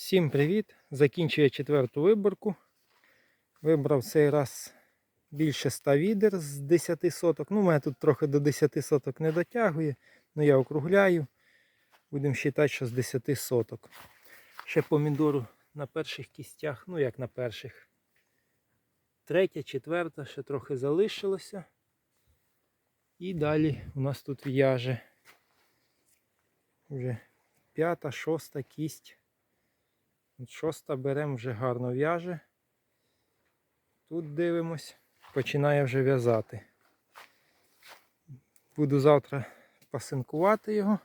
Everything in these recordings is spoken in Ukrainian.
Всім привіт! Закінчую четверту виборку. Вибрав цей раз більше 100 відер з 10 соток. Ну, мене тут трохи до 10 соток не дотягує, але я округляю. Будемо вважати, що з 10 соток. Ще помідору на перших кістях, ну як на перших. Третя, четверта, ще трохи залишилося. І далі у нас тут в'яже. Вже п'ята, шоста кість. Шоста беремо вже гарно в'яже. Тут дивимось, починає вже в'язати. Буду завтра пасинкувати його,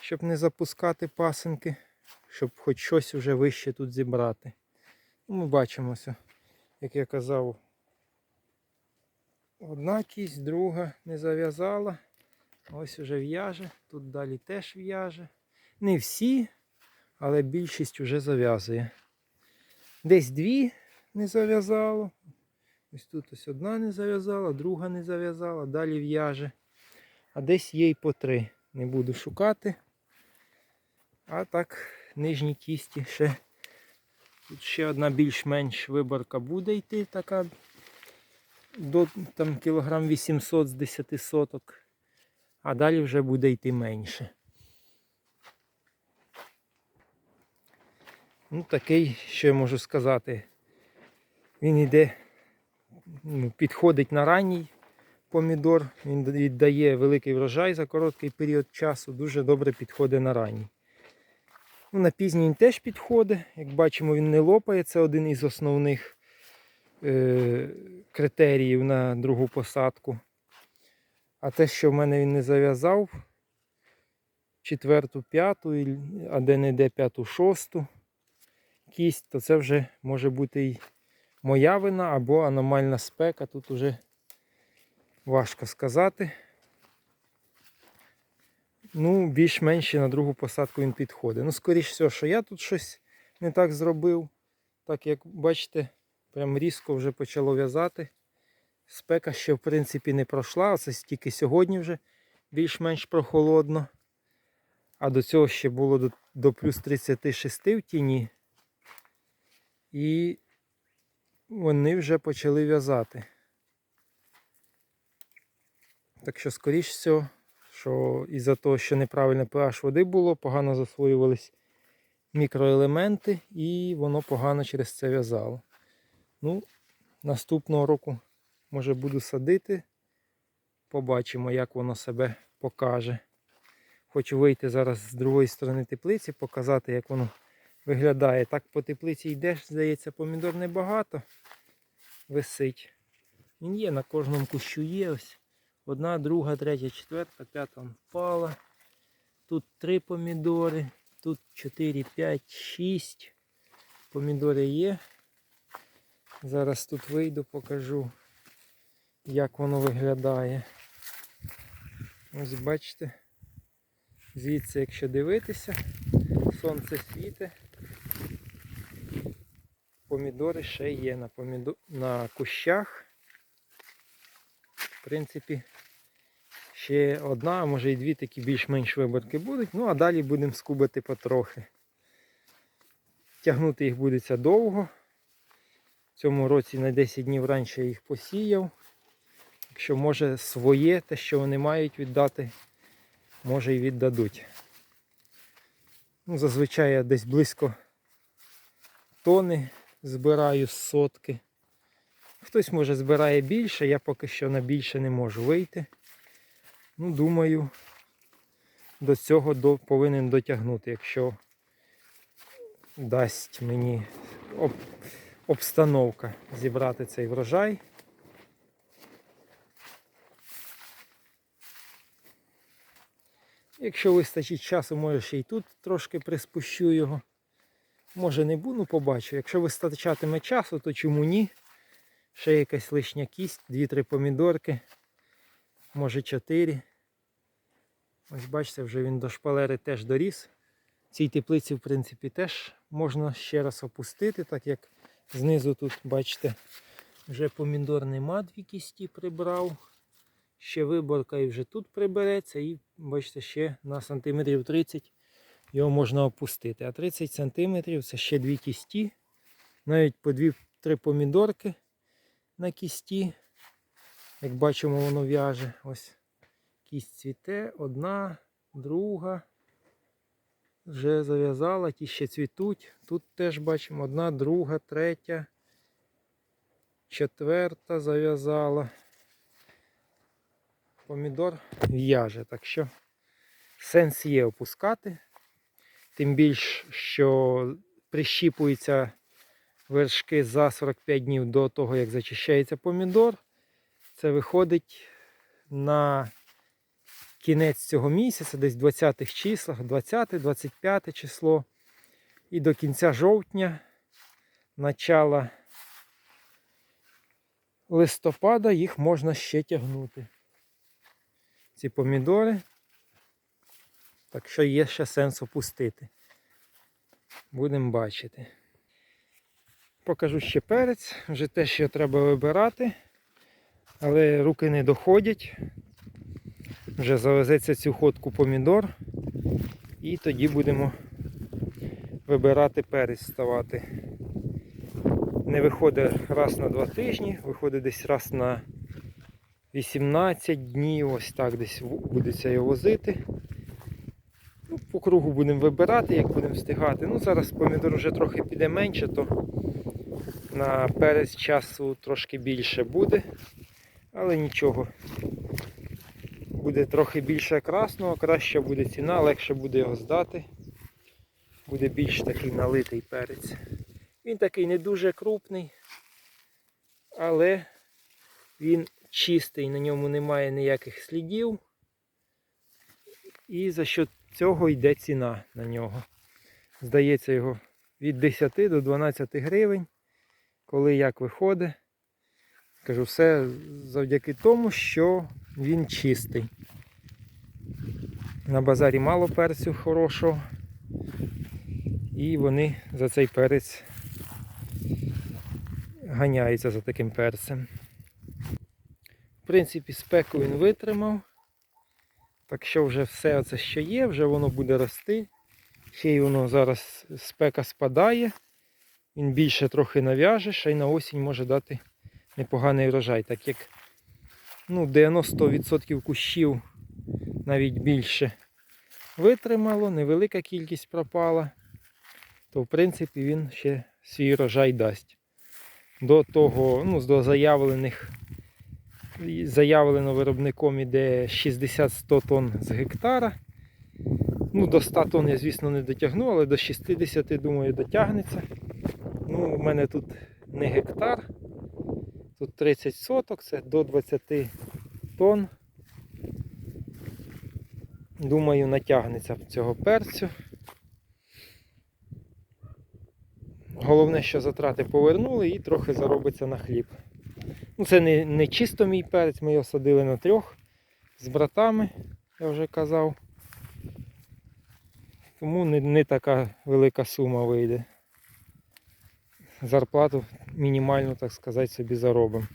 щоб не запускати пасинки, щоб хоч щось вже вище тут зібрати. Ну, Ми бачимо, ось, як я казав, одна кість, друга не зав'язала. Ось уже в'яже, тут далі теж в'яже. Не всі, але більшість вже зав'язує. Десь дві не зав'язало. Ось тут ось одна не зав'язала, друга не зав'язала, далі в'яже. А десь є й по три. Не буду шукати. А так, нижні кісті ще. Тут ще одна більш-менш виборка буде йти, така до там, кілограм 800 з 10 соток. А далі вже буде йти менше. Ну, такий, що я можу сказати, він йде, ну, підходить на ранній помідор, він віддає великий врожай за короткий період часу, дуже добре підходить на ранній. Ну, на пізній він теж підходить. Як бачимо, він не лопає, це один із основних е- критеріїв на другу посадку. А те, що в мене він не зав'язав, четверту, п'яту, а де не де п'яту, шосту кість, то це вже може бути і моя вина або аномальна спека. Тут вже важко сказати. Ну, більш-менш на другу посадку він підходить. Ну, скоріш всього, що я тут щось не так зробив. Так як бачите, прям різко вже почало в'язати. Спека ще в принципі не пройшла, це тільки сьогодні вже більш-менш прохолодно. А до цього ще було до, до плюс 36 в тіні. І вони вже почали в'язати. Так що, скоріш всього, що із-за того, що неправильне pH води було, погано засвоювались мікроелементи і воно погано через це в'язало. Ну, наступного року, може, буду садити. Побачимо, як воно себе покаже. Хочу вийти зараз з другої сторони теплиці, показати, як воно виглядає. Так по теплиці йдеш, здається, помідор небагато висить. Він є, на кожному кущу є ось. Одна, друга, третя, четверта, п'ята впала. Тут три помідори, тут 4, 5, 6. Помідори є. Зараз тут вийду, покажу, як воно виглядає. Ось бачите. Звідси, якщо дивитися, сонце світить. Помідори ще є на, помідо... на кущах. В принципі, ще одна, а може і дві такі більш-менш виборки будуть. Ну, а далі будемо скубати потрохи. Тягнути їх будеться довго. В цьому році на 10 днів раніше я їх посіяв. Якщо може своє, те, що вони мають віддати, може і віддадуть. Ну, Зазвичай десь близько тони збираю сотки. Хтось може збирає більше, я поки що на більше не можу вийти. Ну, думаю, до цього до, повинен дотягнути, якщо дасть мені об, обстановка зібрати цей врожай. Якщо вистачить часу, може ще й тут трошки приспущу його. Може не буду, побачу. Якщо вистачатиме часу, то чому ні? Ще якась лишня кість, 2-3 помідорки, може 4. Ось бачите, вже він до шпалери теж доріс. Цій теплиці, в принципі, теж можна ще раз опустити, так як знизу тут, бачите, вже помідор нема, дві кісті прибрав. Ще виборка і вже тут прибереться. І бачите, ще на сантиметрів 30 його можна опустити. А 30 см це ще дві кісті, навіть по 2-3 помідорки на кісті. Як бачимо, воно в'яже. Ось кість цвіте, одна, друга. Вже зав'язала, ті ще цвітуть. Тут теж бачимо одна, друга, третя, четверта зав'язала. Помідор в'яже, так що сенс є опускати. Тим більш, що прищіпуються вершки за 45 днів до того, як зачищається помідор. Це виходить на кінець цього місяця, десь в 20-х числах, 20-25 число. І до кінця жовтня, начала листопада їх можна ще тягнути. Ці помідори. Так що є ще сенс опустити. Будемо бачити. Покажу ще перець, вже те, що треба вибирати, але руки не доходять. Вже завезеться цю ходку помідор. І тоді будемо вибирати перець ставати. Не виходить раз на два тижні, виходить десь раз на 18 днів, ось так десь будеться його возити. Кругу будемо вибирати, як будемо встигати. Ну, зараз помідор вже трохи піде менше, то на перець часу трошки більше буде, але нічого. Буде трохи більше красного, краща буде ціна, легше буде його здати. Буде більш такий налитий перець. Він такий не дуже крупний, але він чистий, на ньому немає ніяких слідів. І за що цього йде ціна на нього. Здається, його від 10 до 12 гривень. Коли як виходить, кажу, все завдяки тому, що він чистий. На базарі мало перцю хорошого. І вони за цей перець ганяються за таким перцем. В принципі, спеку він витримав. Так що вже все це, що є, вже воно буде рости. Ще й воно зараз спека спадає. Він більше трохи нав'яже, ще й на осінь може дати непоганий врожай, так як ну, 90% кущів навіть більше витримало, невелика кількість пропала, то в принципі він ще свій врожай дасть. До того, ну, до заявлених, заявлено виробником іде 60-100 тонн з гектара. Ну, До 100 тонн я, звісно, не дотягну, але до 60, думаю, дотягнеться. Ну, У мене тут не гектар, тут 30 соток, це до 20 тонн. Думаю, натягнеться цього перцю. Головне, що затрати повернули і трохи заробиться на хліб. Ну, Це не не чисто мій перець, ми його садили на трьох з братами, я вже казав. Тому не, не така велика сума вийде. Зарплату мінімальну, так сказати, собі заробимо.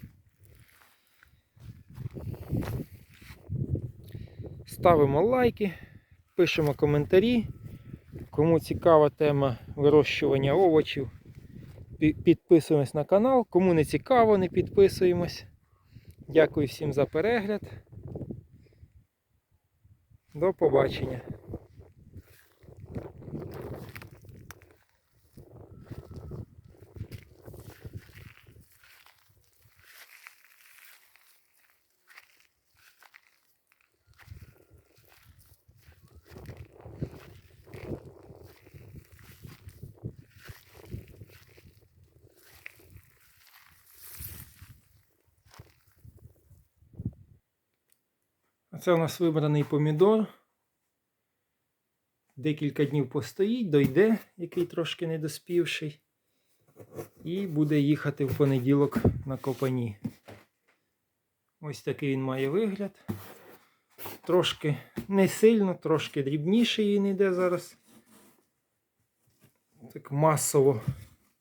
Ставимо лайки, пишемо коментарі. Кому цікава тема вирощування овочів, підписуємось на канал. Кому не цікаво, не підписуємось. Дякую всім за перегляд. До побачення. Це у нас вибраний помідор. Декілька днів постоїть, дойде, який трошки недоспівший. І буде їхати в понеділок на копані. Ось такий він має вигляд. Трошки не сильно, трошки дрібніший він йде зараз. Так масово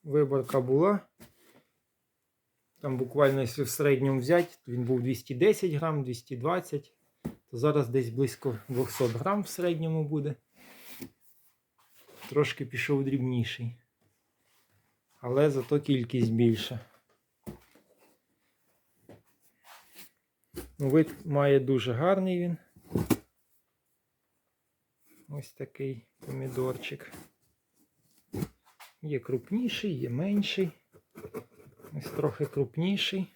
виборка була. Там буквально, якщо в середньому взяти, то він був 210 грам, 220 то зараз десь близько 200 грам в середньому буде. трошки пішов дрібніший. Але зато кількість більша. Ну, Вид має дуже гарний він. Ось такий помідорчик. Є крупніший, є менший. Ось трохи крупніший.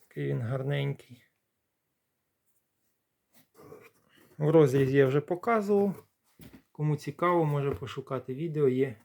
Такий він гарненький. В розрізі я вже показував. Кому цікаво, може пошукати відео, є